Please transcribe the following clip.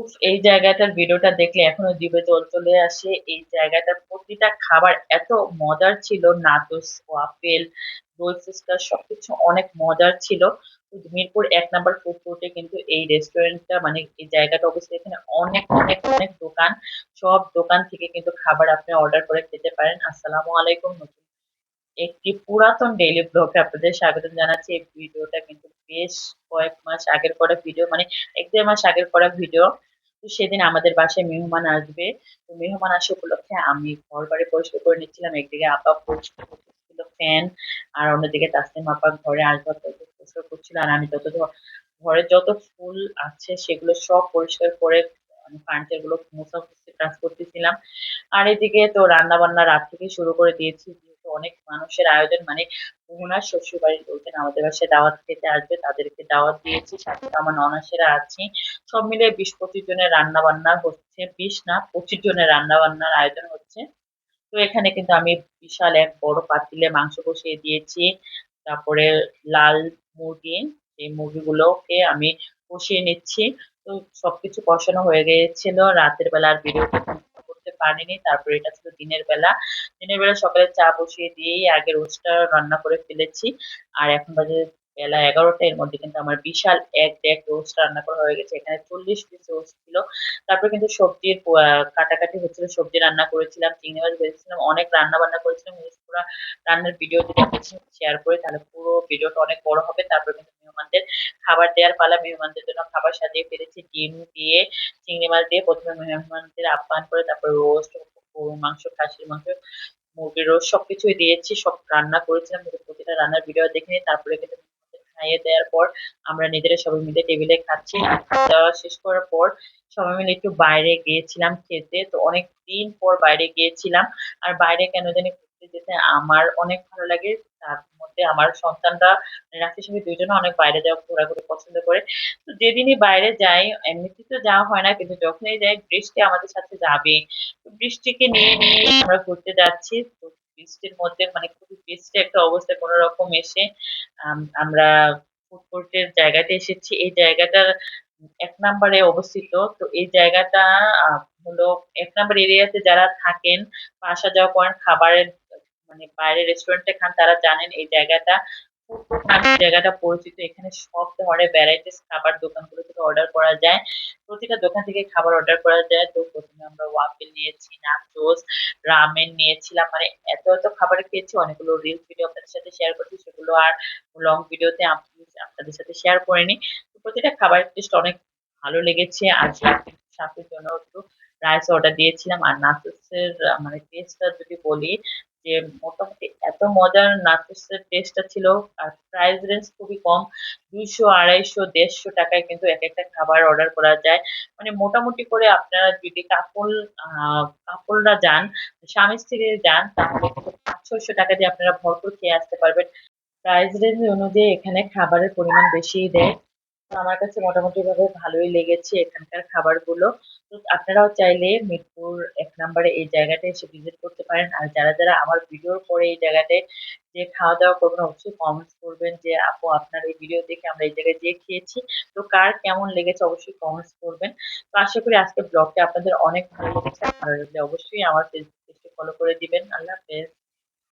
উফ! এই জায়গাটার ভিডিওটা দেখলে এখনও জিভে জল চলে আসে। এই জায়গাটার প্রতিটা খাবার এত মজার ছিল, নাচোস, ওয়াফেল, রোল সিস্টার সবকিছু অনেক মজার ছিল। মিরপুর ১ নাম্বার ফুড কোর্টে কিন্তু এই রেস্টুরেন্টটা মানে এই জায়গাটা অবশ্যই এখানে অনেক, অনেক, অনেক দোকান। সব দোকান থেকে কিন্তু খাবার আপনি অর্ডার করে খেতে পারেন। আসসালামু আলাইকুম। নতুন একটি পুরাতন ডেইলি ব্লগে আপনাদের স্বাগতম জানাচ্ছি। এই ভিডিওটা কিন্তু বেশ কয়েক মাস আগের করা ভিডিও মানে ১-১.৫ মাস আগের করা ভিডিও। তো সেদিন আমাদের বাসায় মেহমান আসবে। তো মেহমান আসা উপলক্ষে আমি ঘরবাড়ি পরিষ্কার করে নিচ্ছিলাম। একদিকে আপা পরিষ্কার ফ্যান, আর অন্যদিকে তাসনিম আপা ঘরে আসবাবপত্র পরিষ্কার করছিল। আর আমি যত ঘরে যত ফুল আছে সেগুলো সব পরিষ্কার করে ফার্নিচারগুলো মোছামুছির কাজ করতেছিলাম। আর এদিকে তো রান্না-বান্না রাত থেকে শুরু করে দিয়েছি। অনেক মানুষের আয়োজন মানে উনার শ্বশুরবাড়ির লোকজন আমাদের বাসায় দাওয়াত খেতে আসবে। তাদেরকে দাওয়াত দিয়েছি। সাথে আমার ননাসেরা আছি। সব মিলিয়ে ২০-২৫ জনের রান্না-বান্না হচ্ছে। ২০ না ২৫ জনের রান্না-বান্নার আয়োজন হচ্ছে। তো এখানে কিন্তু আমি বিশাল এক বড় পাতিলে মাংস বসিয়ে দিয়েছি। তারপরে লাল মুরগি, এই মুরগিগুলোকে আমি কষিয়ে নিচ্ছি। তো সবকিছু কষানো হয়ে গিয়েছিল। রাতের বেলা আর ভিডিওটা করতে পারিনি। তারপরে এটা ছিল দিনের বেলা। দিনের বেলা সকালে চা বসিয়ে দিয়েই আগে রোস্টটা রান্না করে ফেলেছি। আর এখন বাজে বেলা ১১টা এর মধ্যে কিন্তু আমার বিশাল এক ডেক রোস্ট রান্না করা হয়ে গেছে। এখানে ৪০ পিস রোস্ট ছিল। তারপরে কিন্তু সবজির কাটাকাটি হচ্ছিল। সবজি রান্না করেছিলাম, চিংড়ি মাছ ভেজেছিলাম, অনেক রান্না-বান্না করেছিলাম। পুরা রান্নার ভিডিও যদি শেয়ার করি তাহলে পুরো ভিডিওটা অনেক বড় হবে। তারপরে কিন্তু খাবার দেওয়ার পালা। মেহমানদের জন্য খাবার সাজিয়ে ফেলেছি। ডিম দিয়ে, চিংড়ি মাছ দিয়ে ১ম এ মেহমানদের আপ্যায়ন করে তারপরে রোস্ট, মাংস, খাসির মাংস, মুরগির রোস্ট সবকিছুই দিয়েছি। সব রান্না করেছিলাম। প্রতিটা রান্নার ভিডিও দেখে নিই। তারপরে কিন্তু খাইয়ে দেওয়ার পর আমরা নিজেরা সবাই মিলে টেবিলে খাচ্ছি। খাওয়া-দাওয়া শেষ করার পর সবাই মিলে একটু বাইরে গিয়েছিলাম খেতে। তো অনেকদিন পর বাইরে গিয়েছিলাম। আর বাইরে কেন জানি যেতে আমার অনেক ভালো লাগে। তার মধ্যে আমার সন্তানরা রাফি সঙ্গে দুইজনে অনেক বাইরে যাওয়া, ঘোরাঘুরি পছন্দ করে। তো যেদিনই বাইরে যাই, এমনিতে তো যাওয়া হয় না, কিন্তু যখনই যাই, বৃষ্টি আমাদের সাথে যাবে। বৃষ্টিকে নিয়ে নিয়ে আমরা ঘুরতে যাচ্ছি। তো বৃষ্টির মধ্যে মানে খুবই বৃষ্টি একটা অবস্থা অবস্থায় কোনরকম এসে, আম, আমরা ফুড জায়গাতে এসেছি। এই জায়গাটা এক নাম্বারে অবস্থিত। তো এই জায়গাটা হলো এক নাম্বার এরিয়াতে যারা থাকেন, বা আসা যাওয়া করেন, খাবারের মানে বাইরে রেস্টুরেন্টে খান তারা জানেন এই জায়গাটা জায়গাটা পরিচিত। এখানে সব ধরনের ভ্যারাইটিস খাবার দোকানগুলো থেকে অর্ডার করা যায়। প্রতিটা দোকান থেকে খাবার অর্ডার করা যায়। তো প্রথমে আমরা ওয়াফেল নিয়েছি, নাচোস, রামেন নিয়েছিলাম। মানে এত, এত খাবার খেয়েছি অনেকগুলো রিলস ভিডিও আপনাদের সাথে শেয়ার করছি। সেগুলো আর লং ভিডিওতে আপনাদের সাথে শেয়ার করিনি। তো প্রতিটা খাবারের টেস্ট অনেক ভালো লেগেছে। আর সাথে জন্য একটু রাইস অর্ডার দিয়েছিলাম। আর নাচোসের মানে টেস্টটা যদি বলি যে মোটামুটি এত মজার নাচোসের টেস্টটা ছিল আর প্রাইস রেঞ্জ খুবই কম। দুইশো আড়াইশো দেড়শো টাকায় কিন্তু এক একটা খাবার অর্ডার করা যায়। মানে মোটামুটি করে আপনারা যদি কাপল কাপলরা যান, স্বামী-স্ত্রী যান তাহলে কিন্তু ৫০০-৬০০ টাকা দিয়ে আপনারা ভরপুর খেয়ে আসতে পারবেন। প্রাইস রেঞ্জ অনুযায়ী এখানে খাবারের পরিমাণ বেশিই দেয়। আমার কাছে মোটামুটি ভাবে ভালোই লেগেছে এখানকার খাবারগুলো। তো আপনারাও চাইলে মিরপুর এক নাম্বারে এই জায়গাটা এসে ভিজিট করতে পারেন। আর যারা, যারা আমার ভিডিওর পরে এই জায়গাটায় যে খাওয়া-দাওয়া করবেন অবশ্যই কমেন্টস করবেন যে আপু আপনার এই ভিডিও দেখে আমরা এই জায়গায় যেয়ে খেয়েছি। তো কার কেমন লেগেছে অবশ্যই কমেন্টস করবেন। তো আশা করি আজকের ব্লগটা আপনাদের অনেক ভালো লেগেছে। ভালো লাগলে অবশ্যই আমার ফেসবুক পেজটি ফলো করে দিবেন। আল্লাহ হাফেজ।